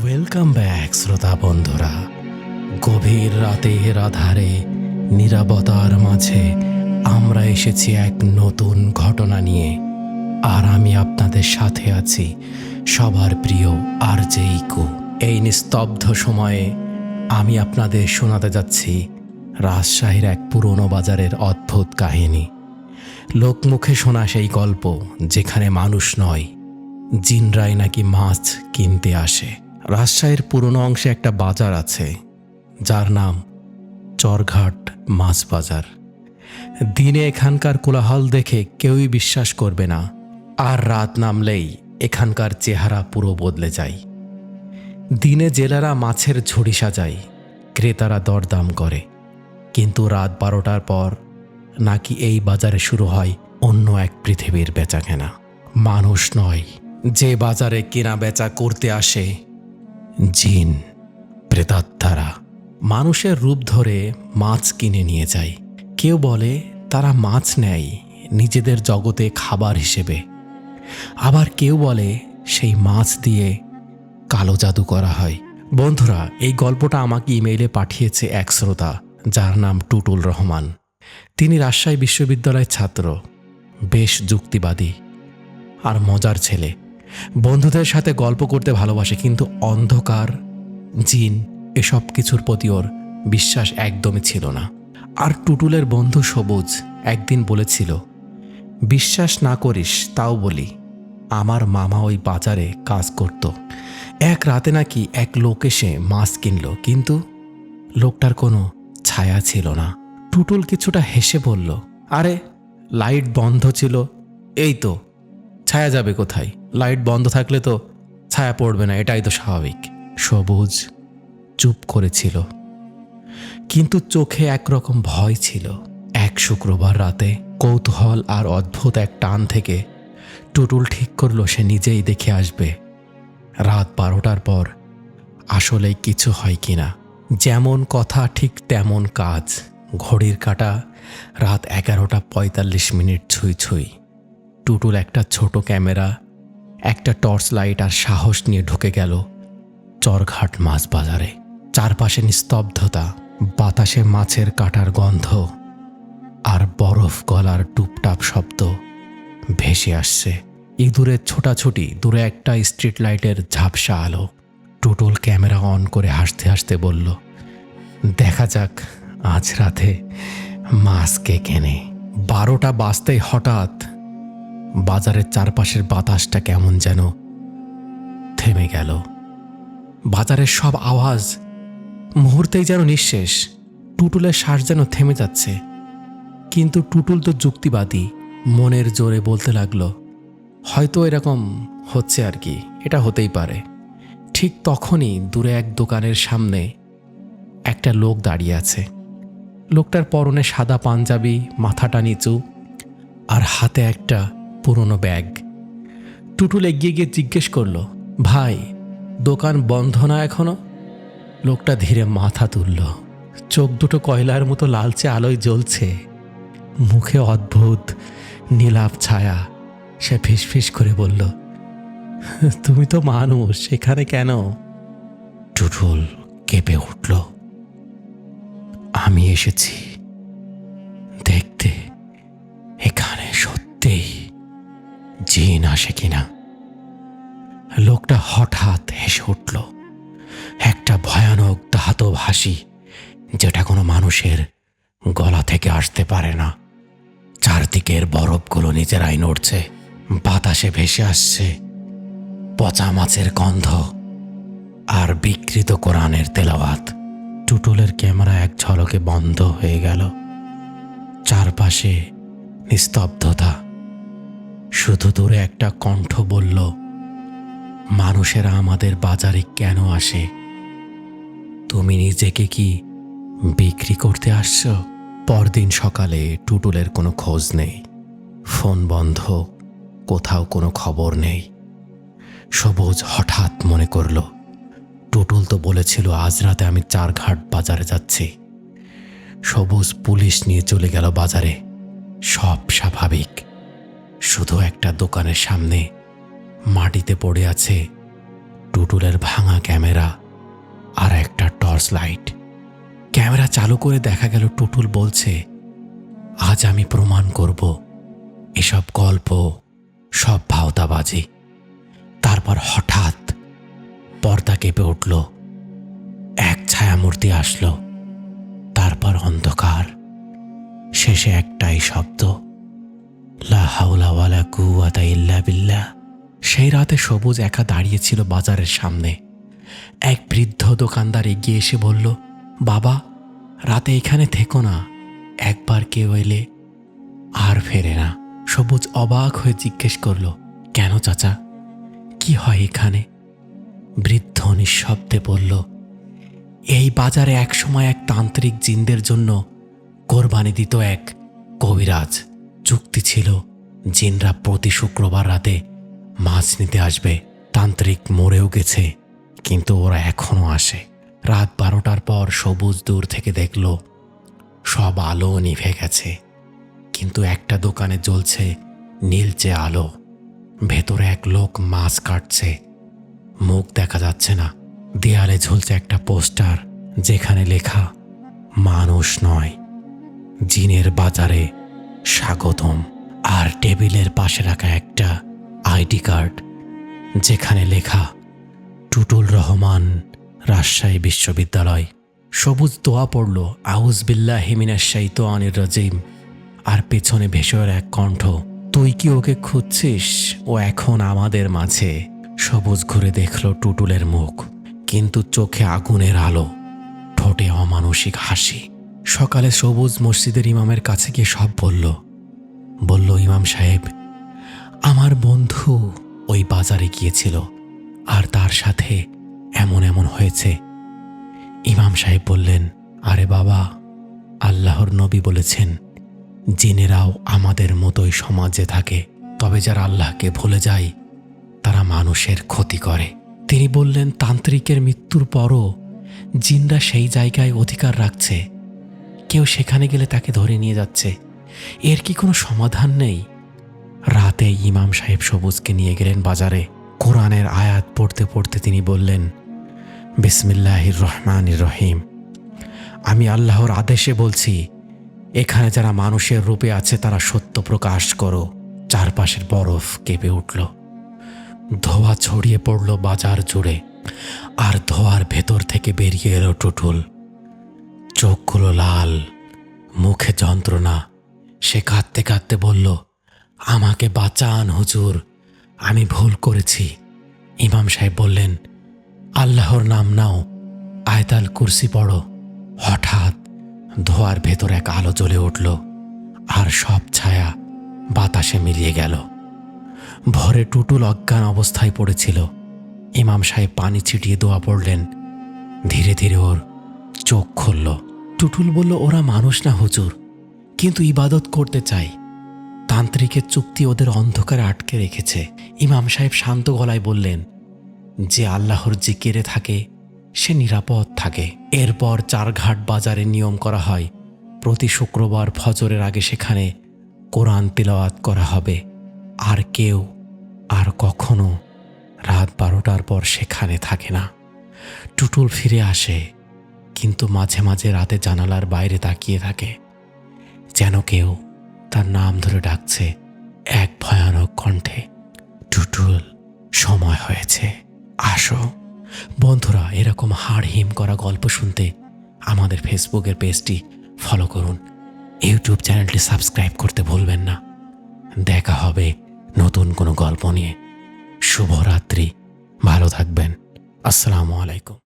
Welcome back শ্রোতা বন্ধুরা। গভীর রাতের আধারে, নিরাপত্তার মাঝে আমরা এসেছি এক নতুন ঘটনা নিয়ে। আর আমি আপনাদের সাথে আছি সবার প্রিয় আর ইকু এই নিস্তব্ধ সময়ে আমি আপনাদের শোনাতে যাচ্ছি রাজশাহীর এক পুরনো বাজারের অদ্ভুত কাহিনী। লোকমুখে শোনা সেই গল্প যেখানে মানুষ নয়, জিনরাই নাকি মাছ কিনতে আসে। রাজশাহীর পুরনো অংশে একটা বাজার আছে, যার নাম চরঘাট মাছ বাজার দিনে এখানকার কোলাহল দেখে কেউই বিশ্বাস করবে না, আর রাত নামলেই এখানকার চেহারা পুরো বদলে যায়। দিনে জেলারা মাছের ঝুড়ি সাজায়, ক্রেতারা দরদাম করে। কিন্তু রাত বারোটার পর নাকি এই বাজারে শুরু হয় অন্য এক পৃথিবীর বেচাকেনা। মানুষ নয়, যে বাজারে কেনা বেচা করতে আসে জিন, প্রেতাত্মারা মানুষের রূপ ধরে মাছ কিনে নিয়ে যায়। কেউ বলে, তারা মাছ নেয় নিজেদের জগতে খাবার হিসেবে। আবার কেউ বলে, সেই মাছ দিয়ে কালো জাদু করা হয়। বন্ধুরা, এই গল্পটা আমাকে ইমেইলে পাঠিয়েছে এক শ্রোতা, যার নাম টুটুল রহমান। তিনি রাজশাহী বিশ্ববিদ্যালয়ের ছাত্র, বেশ যুক্তিবাদী আর মজার ছেলে। বন্ধুদের সাথে গল্প করতে ভালোবাসে, কিন্তু অন্ধকার, জিন এসব কিছুর প্রতি ওর বিশ্বাস একদমই ছিল না। আর টুটুলের বন্ধু সবুজ একদিন বলেছিল, বিশ্বাস না করিস, তাও বলি, আমার মামা ওই বাজারে কাজ করত। এক রাতে নাকি এক লোক এসে মাছ কিনল, কিন্তু লোকটার কোনো ছায়া ছিল না। টুটুল কিছুটা হেসে বলল, আরে, লাইট বন্ধ ছিল, এই তো, ছায়া যাবে কোথায়? লাইট বন্ধ থাকলে তো ছায়া পড়বে না, এটাই তো স্বাভাবিক। সবুজ চুপ করেছিল। কিন্তু চোখে একরকম ভয় ছিল। এক শুক্রবার রাতে কৌতূহল আর অদ্ভুত এক টান থেকে টুটুল ঠিক করল, সে নিজেই দেখে আসবে। রাত বারোটার পর আসলেই কিছু হয় কি না। যেমন কথা, ঠিক তেমন কাজ। ঘড়ির কাটা রাত এগারোটা পঁয়তাল্লিশ মিনিট ছুঁই ছুঁই। টুটুল একটা ছোট ক্যামেরা একটা টর্চ লাইট আর সাহস নিয়ে ঢুকে গেল চরঘাট মাছ বাজারে। চারপাশে নিস্তব্ধতা, বাতাসে মাছের কাটার গন্ধ আর বরফ গলার টুপটাপ শব্দ ভেসে আসছে। ইঁদুরের ছোটাছুটি, দূরে একটা স্ট্রিট লাইটের ঝাপসা আলো। টুটুল ক্যামেরা অন করে হাসতে হাসতে বলল, দেখা যাক, আজ রাতে মাছ কে কেনে? বারোটা বাজতেই হঠাৎ বাজারের চারপাশের বাতাসটা কেমন যেন থেমে গেল। বাজারের সব আওয়াজ মুহূর্তেই যেন নিঃশেষ, টুটুলের শ্বাস যেন থেমে যাচ্ছে। কিন্তু টুটুল তো যুক্তিবাদী, মনের জোরে বলতে লাগল, হয়তো এরকম হচ্ছে আর কি, এটা হতেই পারে। ঠিক তখনই দূরে এক দোকানের সামনে একটা লোক দাঁড়িয়ে আছে। লোকটার পরনে সাদা পাঞ্জাবি, মাথাটা নিচু, আর হাতে একটা পুরনো ব্যাগ। টুটুল এগিয়ে গিয়ে জিজ্ঞেস করল, ভাই, দোকান বন্ধ না এখনও? লোকটা ধীরে মাথা তুলল। চোখ দুটো কয়লার মতো লালচে আলোয় জ্বলছে। মুখে অদ্ভুত, নীলাভ ছায়া। সে ফিসফিস করে বলল, তুমি তো মানুষ, এখানে কেন? টুটুল কেঁপে উঠল। আমি এসেছি দেখতে, এখানে সত্যিই। জিন আসে কিনা? লোকটা হঠাৎ হেসে উঠল, একটা ভয়ানক দাহাতব হাসি, যেটা কোনো মানুষের গলা থেকে আসতে পারে না। চারদিকের বরফগুলো নিজেরাই নড়ছে, বাতাসে ভেসে আসছে। পচা মাছের গন্ধ আর বিকৃত কোরআনের তেলাওয়াত। টুটুলের ক্যামেরা এক ঝলকে বন্ধ হয়ে গেল। চারপাশে নিস্তব্ধতা শুধু দূরে একটা কণ্ঠ বলল, মানুষেরা আমাদের বাজারে কেন আসে? তুমি নিজেকে কি বিক্রি করতে আসছো? পরদিন সকালে টুটুলের কোনো খোঁজ নেই। ফোন বন্ধ, কোথাও কোনো খবর নেই। সবুজ হঠাৎ মনে করল, টুটুল তো বলেছিল আজ রাতে আমি চারঘাট বাজারে যাচ্ছি। সবুজ পুলিশ নিয়ে চলে গেল বাজারে। সব স্বাভাবিক। শুধু একটা দোকানের সামনে মাটিতে পড়ে আছে টুটুলের ভাঙা ক্যামেরা আর একটা টর্চ লাইট। ক্যামেরা চালু করে দেখা গেল টুটুল বলছে, আজ আমি প্রমাণ করব এসব গল্প, সব ভাওতাবাজি। তারপর হঠাৎ পর্দা কেঁপে উঠল, এক ছায়ামূর্তি আসলো, তারপর অন্ধকার, শেষে একটাই শব্দ। লা হাওলা ওয়ালা কুওয়াতা ইল্লা বিল্লাহ। সেই রাতে সবুজ একা দাঁড়িয়েছিল বাজারের সামনে। এক বৃদ্ধ দোকানদার এগিয়ে এসে বলল, বাবা, রাতে এখানে থেকো না। একবার কেউ এলে আর ফেরে না। সবুজ অবাক হয়ে জিজ্ঞেস করল, কেন চাচা? কি হয় এখানে? বৃদ্ধ নিঃশব্দে বলল, এই বাজারে একসময় এক তান্ত্রিক জিনদের জন্য কোরবানি দিত এক কবিরাজ। চুক্তি ছিল জিনরা প্রতি শুক্রবার রাতে মাছ নিতে আসবে। তান্ত্রিক মরেও গেছে, কিন্তু ওরা এখনও আসে। রাত বারোটার পর সবুজ দূর থেকে দেখল, সব আলো নিভে গেছে। কিন্তু একটা দোকানে জ্বলছে নীলচে আলো। ভেতরে এক লোক মাছ কাটছে। মুখ দেখা যাচ্ছে না। দেয়ালে ঝুলছে একটা পোস্টার, যেখানে লেখা, মানুষ নয়, জিনের বাজারে স্বাগতম। আর টেবিলের পাশে রাখা একটা আইডি কার্ড, যেখানে লেখা, টুটুল রহমান, রাজশাহী বিশ্ববিদ্যালয়। সবুজ দোয়া পড়ল আউজ বিল্লাহ হিমিনা শাইত আনির রাজিম। আর পেছনে ভেসর এক কণ্ঠ, তুই কি ওকে খুঁজছিস? ও এখন আমাদের মাঝে। সবুজ ঘুরে দেখল টুটুলের মুখ, কিন্তু চোখে আগুনের আলো, ঠোঁটে অমানসিক হাসি। সকালে সবুজ মসজিদের ইমামের কাছে গিয়ে সব বলল। বলল, ইমাম সাহেব, আমার বন্ধু ওই বাজারে গিয়েছিল আর তার সাথে এমন এমন হয়েছে। ইমাম সাহেব বললেন, আরে বাবা, আল্লাহর নবী বলেছেন জিনেরাও আমাদের মতোই সমাজে থাকে। তবে যারা আল্লাহকে ভুলে যায়, তারা মানুষের ক্ষতি করে। তিনি বললেন, তান্ত্রিকের মৃত্যুর পরও জিনরা সেই জায়গায় অধিকার রাখছে। কেউ সেখানে গেলে তাকে ধরে নিয়ে যাচ্ছে। এর কি কোনো সমাধান নেই? রাতে ইমাম সাহেব সবুজকে নিয়ে গেলেন বাজারে। কোরআনের আয়াত পড়তে পড়তে তিনি বললেন, বিসমিল্লাহির রহমানির রহিম। আমি আল্লাহর আদেশে বলছি, এখানে যারা মানুষের রূপে আছে তারা সত্য প্রকাশ করো। চারপাশের বরফ কেঁপে উঠল। ধোয়া ছড়িয়ে পড়ল বাজার জুড়ে। আর ধোয়ার ভেতর থেকে বেরিয়ে এলো টুটুল। চোখগুলো লাল, মুখে যন্ত্রণা। সে কাঁদতে কাঁদতে বলল, আমাকে বাঁচান হুজুর, আমি ভুল করেছি। ইমাম সাহেব বললেন, আল্লাহর নাম নাও, আয়তাল কুরসি পড়ো। হঠাৎ ধোয়ার ভেতর এক আলো জ্বলে উঠল, আর সব ছায়া বাতাসে মিলিয়ে গেল। ভরে টুটুল অজ্ঞান অবস্থায় পড়েছিল। ইমাম সাহেব পানি ছিটিয়ে দোয়া পড়লেন। ধীরে ধীরে ওর চোখ খুলল। টুটুল বলল, ওরা মানুষ না হুজুর। কিন্তু ইবাদত করতে চাই। তান্ত্রিকের চুক্তি ওদের অন্ধকারে আটকে রেখেছে। ইমাম সাহেব শান্ত গলায় বললেন, যে আল্লাহর জিকিরে থাকে, সে নিরাপদ থাকে। এরপর চারঘাট বাজারে নিয়ম করা হয়। প্রতি শুক্রবার ফজরের আগে সেখানে কোরআন তিলাওয়াত করা হবে। আর কেউ আর কখনো রাত বারোটার পর সেখানে থাকে না। টুটুল ফিরে আসে। কিন্তু মাঝে মাঝে রাতে জানালার বাইরে তাকিয়ে থাকে, যেন কেউ তার নাম ধরে ডাকছে। এক ভয়ানক কণ্ঠে, টুটুল, সময় হয়েছে। আসো। বন্ধুরা, এরকম হাড় হিম করা গল্প শুনতে আমাদের ফেসবুকের পেজটি ফলো করুন। ইউটিউব চ্যানেলটি সাবস্ক্রাইব করতে ভুলবেন না। দেখা হবে নতুন কোনো গল্প নিয়ে। শুভরাত্রি। ভালো থাকবেন। আসসালামু আলাইকুম।